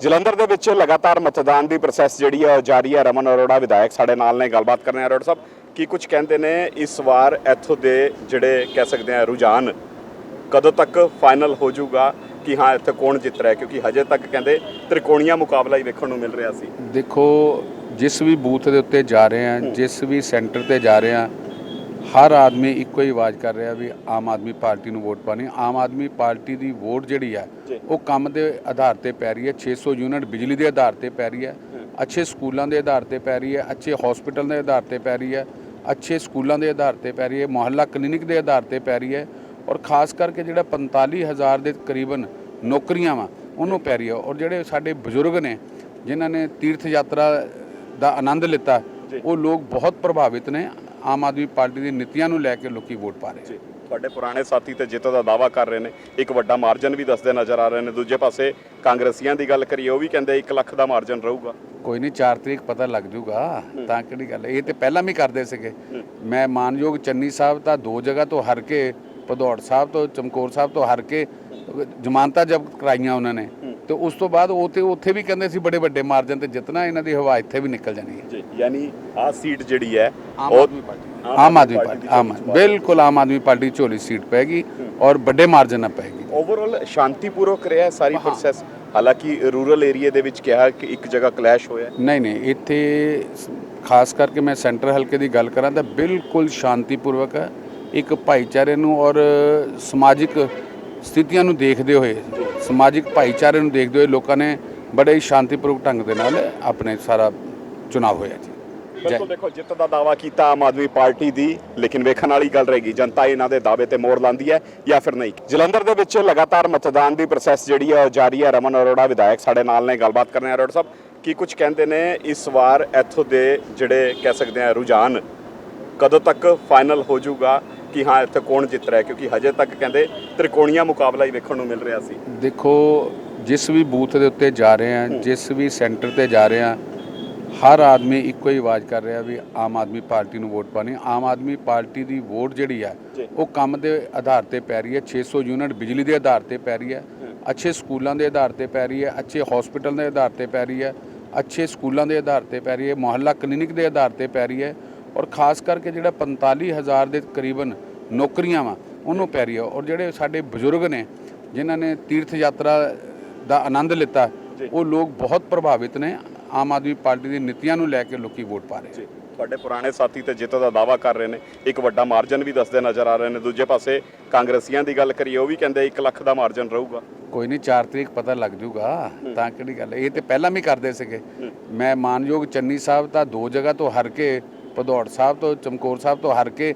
ਜਲੰਧਰ ਦੇ ਵਿੱਚ ਲਗਾਤਾਰ ਮਤਦਾਨ ਦੀ ਪ੍ਰੋਸੈਸ ਜਿਹੜੀ ਹੈ ਉਹ ਜਾਰੀ ਹੈ ਰਮਨ ਅਰੋੜਾ ਵਿਧਾਇਕ ਸਾਡੇ ਨਾਲ ਨੇ ਗੱਲਬਾਤ ਕਰਨੇ ਆ। ਅਰੋੜਾ ਸਾਹਿਬ ਕੀ ਕੁਝ ਕਹਿੰਦੇ ਨੇ ਇਸ ਵਾਰ ਇੱਥੋਂ ਦੇ ਜਿਹੜੇ ਕਹਿ ਸਕਦੇ ਆ ਰੁਝਾਨ? ਕਦੋਂ ਤੱਕ ਫਾਈਨਲ ਹੋ ਜਾਊਗਾ? ਕਿ ਹਾਂ ਇੱਥੇ ਕੌਣ ਜਿੱਤ ਰਿਹਾ? ਕਿਉਂਕਿ ਹਜੇ ਤੱਕ ਕਹਿੰਦੇ ਤ੍ਰਿਕੋਣੀਆ ਮੁਕਾਬਲਾ ਹੀ ਵੇਖਣ ਨੂੰ ਮਿਲ ਰਿਹਾ ਸੀ। ਦੇਖੋ ਜਿਸ ਵੀ ਬੂਥ ਦੇ ਉੱਤੇ ਜਾ ਰਹੇ ਆ ਜਿਸ ਵੀ ਸੈਂਟਰ ਤੇ ਜਾ ਰਹੇ ਆ ਹਰ ਆਦਮੀ ਇੱਕੋ ਹੀ ਆਵਾਜ਼ ਕਰ ਰਿਹਾ ਵੀ ਆਮ ਆਦਮੀ ਪਾਰਟੀ ਨੂੰ ਵੋਟ ਪਾਣੀ ਆਮ ਆਦਮੀ ਪਾਰਟੀ ਦੀ ਵੋਟ ਜਿਹੜੀ ਆ ਜੀ। ਉਹ ਕੰਮ ਦੇ ਆਧਾਰ ਤੇ ਪੈ ਰਹੀ ਹੈ। 600 ਯੂਨਿਟ ਬਿਜਲੀ ਦੇ ਆਧਾਰ ਤੇ ਪੈ ਰਹੀ ਹੈ। ਅੱਛੇ ਸਕੂਲਾਂ ਦੇ ਆਧਾਰ ਤੇ ਪੈ ਰਹੀ ਹੈ। ਅੱਛੇ ਹਸਪੀਟਲ ਦੇ ਆਧਾਰ ਤੇ ਪੈ ਰਹੀ ਹੈ। ਅੱਛੇ ਸਕੂਲਾਂ ਦੇ ਆਧਾਰ ਤੇ ਪੈ ਰਹੀ ਹੈ। ਮੁਹੱਲਾ ਕਲੀਨਿਕ ਦੇ ਆਧਾਰ ਤੇ ਪੈ ਰਹੀ ਹੈ। ਔਰ ਖਾਸ ਕਰਕੇ ਜਿਹੜਾ 45000 ਦੇ ਤਕਰੀਬਨ ਨੌਕਰੀਆਂ ਵਾ ਉਹਨੂੰ ਪੈ ਰਹੀ ਹੈ। ਔਰ ਜਿਹੜੇ ਸਾਡੇ ਬਜ਼ੁਰਗ ਨੇ ਜਿਨ੍ਹਾਂ ਨੇ ਤੀਰਥ ਯਾਤਰਾ ਦਾ ਆਨੰਦ ਲਿੱਤਾ। ਉਹ ਲੋਕ ਬਹੁਤ ਪ੍ਰਭਾਵਿਤ ਨੇ। ਆਮ ਆਦਮੀ ਪਾਰਟੀ ਦੀ ਨੀਤੀਆਂ ਨੂੰ ਲੈ ਕੇ ਲੋਕੀ ਵੋਟ ਪਾ ਰਹੇ ਜੀ ਤੁਹਾਡੇ ਪੁਰਾਣੇ ਸਾਥੀ ਤੇ ਜਿੱਤ ਦਾ ਦਾਵਾ ਕਰ ਰਹੇ ਨੇ। ਇੱਕ ਵੱਡਾ ਮਾਰਜਨ ਵੀ ਦੱਸਦੇ ਨਜ਼ਰ ਆ ਰਹੇ ਨੇ। ਦੂਜੇ ਪਾਸੇ ਕਾਂਗਰਸੀਆਂ ਦੀ ਗੱਲ ਕਰੀਏ ਉਹ ਵੀ ਕਹਿੰਦੇ 1 ਲੱਖ ਦਾ ਮਾਰਜਨ ਰਹੂਗਾ। ਕੋਈ ਨਹੀਂ 4 ਤਰੀਕ ਪਤਾ ਲੱਗ ਜੂਗਾ ਤਾਂ ਕਿਹੜੀ ਗੱਲ। ਇਹ ਤੇ ਪਹਿਲਾਂ ਵੀ ਕਰਦੇ ਸੀਗੇ। ਮੈਂ ਮਾਨਯੋਗ ਚੰਨੀ ਸਾਹਿਬ ਤਾਂ ਦੋ ਜਗ੍ਹਾ ਤੋਂ ਹਰ ਕੇ ਭਦੌੜ ਸਾਹਿਬ ਤੋਂ ਚਮਕੌਰ ਸਾਹਿਬ ਤੋਂ ਹਰ ਕੇ ਜ਼ਮਾਨਤਾਂ ਜ਼ਬਤ ਕਰਾਈਆਂ ਉਹਨਾਂ ਨੇ। ਤੇ ਉਸ ਤੋਂ ਬਾਅਦ ਉਹ ਤੇ ਉੱਥੇ ਵੀ ਕਹਿੰਦੇ ਸੀ ਬੜੇ ਵੱਡੇ ਮਾਰਜਨ ਤੇ ਜਿੱਤਣਾ ਇਹਨਾਂ ਦੀ ਹਵਾ ਇੱਥੇ ਵੀ ਨਿਕਲ ਜਾਣੀ ਹੈ। ਜੀ ਯਾਨੀ ਆਹ ਸੀਟ ਜਿਹੜੀ ਹੈ ਆਮ ਉਹ ਆਦਮੀ ਪਾਰਟੀ ਆਮ ਆਦਮੀ ਪਾਰਟੀ ਆਮ ਬਿਲਕੁਲ ਆਮ ਆਦਮੀ ਪਾਰਟੀ ਝੋਲੀ ਸੀਟ ਪੈਗੀ ਔਰ ਵੱਡੇ ਮਾਰਜਨ ਨਾਲ ਪੈਗੀ ਓਵਰਆਲ ਸ਼ਾਂਤੀਪੂਰਵਕ ਰਿਹਾ ਸਾਰੀ ਪ੍ਰੋਸੈਸ ਹਾਲਾਂਕਿ ਰੂਰਲ ਏਰੀਆ ਦੇ ਵਿੱਚ ਕਿਹਾ ਕਿ ਇੱਕ ਜਗ੍ਹਾ ਕਲੈਸ਼ ਹੋਇਆ। ਨਹੀਂ ਨਹੀਂ ਇੱਥੇ ਖਾਸ ਕਰਕੇ ਮੈਂ ਸੈਂਟਰ ਹਲਕੇ ਦੀ ਗੱਲ ਕਰਾਂ ਤਾਂ ਬਿਲਕੁਲ ਸ਼ਾਂਤੀਪੂਰਵਕ ਹੈ। ਇੱਕ ਭਾਈਚਾਰੇ ਨੂੰ ਔਰ ਸਮਾਜਿਕ ਸਥਿਤੀਆਂ ਨੂੰ ਦੇਖਦੇ ਹੋਏ, ਸਮਾਜਿਕ ਭਾਈਚਾਰੇ ਨੂੰ ਦੇਖਦੇ ਹੋਏ ਲੋਕਾਂ ਨੇ ਬੜੇ ਹੀ ਸ਼ਾਂਤੀਪੂਰਵਕ ਢੰਗ ਦੇ ਨਾਲ ਆਪਣੇ ਸਾਰਾ ਚੁਣਾਵ ਹੋਇਆ ਜੀ। ਬਿਲਕੁਲ ਦੇਖੋ, ਜਿੱਤ ਦਾ ਦਾਵਾ ਕੀਤਾ ਆਮ ਆਦਮੀ ਪਾਰਟੀ ਦੀ, ਲੇਕਿਨ ਵੇਖਣ ਵਾਲੀ ਗੱਲ ਰਹੇਗੀ, ਜਨਤਾ ਇਹਨਾਂ ਦੇ ਦਾਅਵੇ ਤੇ ਮੋਹਰ ਲਾਉਂਦੀ ਹੈ ਜਾਂ ਫਿਰ ਨਹੀਂ? ਜਲੰਧਰ ਦੇ ਵਿੱਚ ਲਗਾਤਾਰ ਮਤਦਾਨ ਦੀ ਪ੍ਰੋਸੈਸ ਜਿਹੜੀ ਹੈ, ਉਹ ਜਾਰੀ ਹੈ। ਰਮਨ ਅਰੋੜਾ ਵਿਧਾਇਕ ਸਾਡੇ ਨਾਲ ਨੇ, ਗੱਲਬਾਤ ਕਰਨੇ ਆ ਅਰੋੜਾ ਸਾਹਿਬ, ਕੀ ਕੁਝ ਕਹਿੰਦੇ ਨੇ ਇਸ ਵਾਰ ਇੱਥੋਂ ਦੇ ਜਿਹੜੇ ਕਹਿ ਸਕਦੇ ਆ ਰੁਝਾਨ, ਕਦੋਂ ਤੱਕ ਫਾਈਨਲ ਹੋ ਜਾਊਗਾ? ਕਿ ਹਾਂ ਇੱਥੇ ਕੌਣ ਜਿੱਤ ਰਿਹਾ? ਕਿਉਂਕਿ ਹਜੇ ਤੱਕ ਕਹਿੰਦੇ ਤ੍ਰਿਕੋਣੀਆ ਮੁਕਾਬਲਾ ਹੀ ਵੇਖਣ ਨੂੰ ਮਿਲ ਰਿਹਾ ਸੀ। ਦੇਖੋ ਜਿਸ ਵੀ ਬੂਥ ਦੇ ਉੱਤੇ ਜਾ ਰਹੇ ਆ ਜਿਸ ਵੀ ਸੈਂਟਰ ਤੇ ਜਾ ਰਹੇ ਆ ਹਰ ਆਦਮੀ ਇੱਕੋ ਹੀ ਆਵਾਜ਼ ਕਰ ਰਿਹਾ ਵੀ ਆਮ ਆਦਮੀ ਪਾਰਟੀ ਨੂੰ ਵੋਟ ਪਾਣੀ ਆਮ ਆਦਮੀ ਪਾਰਟੀ ਦੀ ਵੋਟ ਜਿਹੜੀ ਆ। ਉਹ ਕੰਮ ਦੇ ਆਧਾਰ ਤੇ ਪੈ ਰਹੀ ਹੈ। 600 ਯੂਨਿਟ ਬਿਜਲੀ ਦੇ ਆਧਾਰ ਤੇ ਪੈ ਰਹੀ ਹੈ। ਅੱਛੇ ਸਕੂਲਾਂ ਦੇ ਆਧਾਰ ਤੇ ਪੈ ਰਹੀ ਹੈ। ਅੱਛੇ ਹਸਪੀਟਲ ਦੇ ਆਧਾਰ ਤੇ ਪੈ ਰਹੀ ਹੈ। ਅੱਛੇ ਸਕੂਲਾਂ ਦੇ ਆਧਾਰ ਤੇ ਪੈ ਰਹੀ ਹੈ। ਮੁਹੱਲਾ ਕਲੀਨਿਕ ਦੇ ਆਧਾਰ ਤੇ ਪੈ ਰਹੀ ਹੈ। ਔਰ ਖਾਸ ਕਰਕੇ ਜਿਹੜਾ 45000 ਦੇ ਤਕਰੀਬਨ ਨੌਕਰੀਆਂ ਵਾ ਉਹਨੂੰ ਪੈ ਰਹੀ ਹੈ ਔਰ ਜਿਹੜੇ ਸਾਡੇ ਬਜ਼ੁਰਗ ਨੇ ਜਿਨ੍ਹਾਂ ਨੇ ਤੀਰਥ ਯਾਤਰਾ ਦਾ ਆਨੰਦ ਲਿੱਤਾ। ਉਹ ਲੋਕ ਬਹੁਤ ਪ੍ਰਭਾਵਿਤ ਨੇ। ਆਮ ਆਦਮੀ ਪਾਰਟੀ ਦੀ ਨੀਤੀਆਂ ਨੂੰ ਲੈ ਕੇ ਲੋਕੀ ਵੋਟ ਪਾ ਰਹੇ ਤੁਹਾਡੇ ਪੁਰਾਣੇ ਸਾਥੀ ਤੇ ਜਿੱਤ ਦਾ ਦਾਵਾ ਕਰ ਰਹੇ ਨੇ। ਇੱਕ ਵੱਡਾ ਮਾਰਜਨ ਵੀ ਦੱਸਦੇ ਨਜ਼ਰ ਆ ਰਹੇ ਨੇ। ਦੂਜੇ ਪਾਸੇ ਕਾਂਗਰਸੀਆਂ ਦੀ ਗੱਲ ਕਰੀਏ ਉਹ ਵੀ ਕਹਿੰਦੇ 1 ਲੱਖ ਦਾ ਮਾਰਜਨ ਰਹੂਗਾ। ਕੋਈ ਨਹੀਂ 4 ਤਰੀਕ ਪਤਾ ਲੱਗ ਜੂਗਾ। ਤਾਂ ਕਿਹੜੀ ਗੱਲ। ਇਹ ਤੇ ਪਹਿਲਾਂ ਵੀ ਕਰਦੇ ਸੀਗੇ। ਮੈਂ ਮਾਨਯੋਗ ਚੰਨੀ ਸਾਹਿਬ ਤਾਂ ਦੋ ਜਗ੍ਹਾ ਤੋਂ ਹਰ ਕੇ ਭਦੌੜ ਸਾਹਿਬ ਤੋਂ ਚਮਕੌਰ ਸਾਹਿਬ ਤੋਂ ਹਰ ਕੇ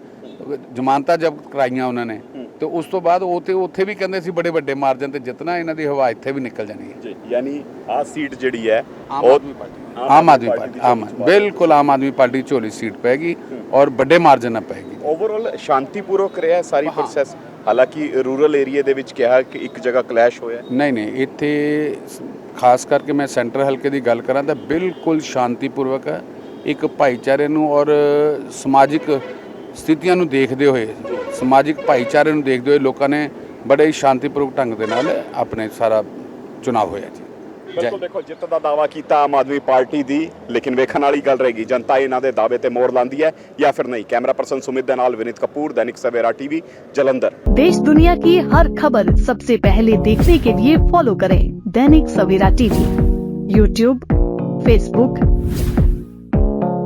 ਜ਼ਮਾਨਤਾਂ ਜ਼ਬਤ ਕਰਾਈਆਂ ਉਹਨਾਂ ਨੇ। ਤੇ ਉਸ ਤੋਂ ਬਾਅਦ ਉਹ ਤੇ ਉੱਥੇ ਵੀ ਕਹਿੰਦੇ ਸੀ ਬੜੇ ਵੱਡੇ ਮਾਰਜਨ ਤੇ ਜਿੱਤਣਾ ਇਹਨਾਂ ਦੀ ਹਵਾ ਇੱਥੇ ਵੀ ਨਿਕਲ ਜਾਣੀ ਹੈ। ਜੀ ਯਾਨੀ ਆਹ ਸੀਟ ਜਿਹੜੀ ਹੈ ਆਮ ਆਦਮੀ ਪਾਰਟੀ ਆਮ ਆਦਮੀ ਪਾਰਟੀ ਆਮ ਬਿਲਕੁਲ ਆਮ ਆਦਮੀ ਪਾਰਟੀ ਝੋਲੀ ਸੀਟ ਪੈਗੀ ਔਰ ਵੱਡੇ ਮਾਰਜਨ ਨਾਲ ਪੈਗੀ ਓਵਰਆਲ ਸ਼ਾਂਤੀਪੂਰਵਕ ਰਿਹਾ ਸਾਰੀ ਪ੍ਰੋਸੈਸ ਹਾਲਾਂਕਿ ਰੂਰਲ ਏਰੀਆ ਦੇ ਵਿੱਚ ਕਿਹਾ ਕਿ ਇੱਕ ਜਗ੍ਹਾ ਕਲੈਸ਼ ਹੋਇਆ। ਨਹੀਂ ਨਹੀਂ ਇੱਥੇ ਖਾਸ ਕਰਕੇ ਮੈਂ ਸੈਂਟਰ ਹਲਕੇ ਦੀ ਗੱਲ ਕਰਾਂ ਤਾਂ ਬਿਲਕੁਲ ਸ਼ਾਂਤੀਪੂਰਵਕ ਹੈ। ਇੱਕ ਭਾਈਚਾਰੇ ਨੂੰ ਔਰ ਸਮਾਜਿਕ ਸਥਿਤੀਆਂ ਨੂੰ ਦੇਖਦੇ ਹੋਏ ਸਮਾਜਿਕ ਭਾਈਚਾਰੇ ਨੂੰ ਦੇਖਦੇ ਹੋਏ ਲੋਕਾਂ ਨੇ ਬੜੇ ਹੀ ਸ਼ਾਂਤੀਪੂਰਵਕ ਢੰਗ ਦੇ ਨਾਲ ਆਪਣੇ ਸਾਰਾ ਚੁਣਾਵ ਹੋਇਆ ਜੀ ਜੈ ਬਿਲਕੁਲ ਦੇਖੋ ਜਿੱਤ ਦਾ ਦਾਵਾ ਕੀਤਾ ਆਮ ਆਦਮੀ ਪਾਰਟੀ ਦੀ ਲੇਕਿਨ ਵੇਖਣ ਵਾਲੀ ਗੱਲ ਰਹੇਗੀ ਜਨਤਾ ਇਹਨਾਂ ਦੇ ਦਾਅਵੇ ਤੇ ਮੋਹਰ ਲਾਂਦੀ ਹੈ ਜਾਂ ਫਿਰ ਨਹੀਂ ਕੈਮਰਾ ਪਰਸਨ ਸੁਮਿਤ ਦੇ ਨਾਲ ਵਿਨੀਤ ਕਪੂਰ ਦੈਨਿਕ ਸਵੇਰਾ ਟੀਵੀ ਜਲੰਧਰ देश दुनिया की हर खबर सबसे पहले देखने के लिए फॉलो करें Dainik Savera TV YouTube Facebook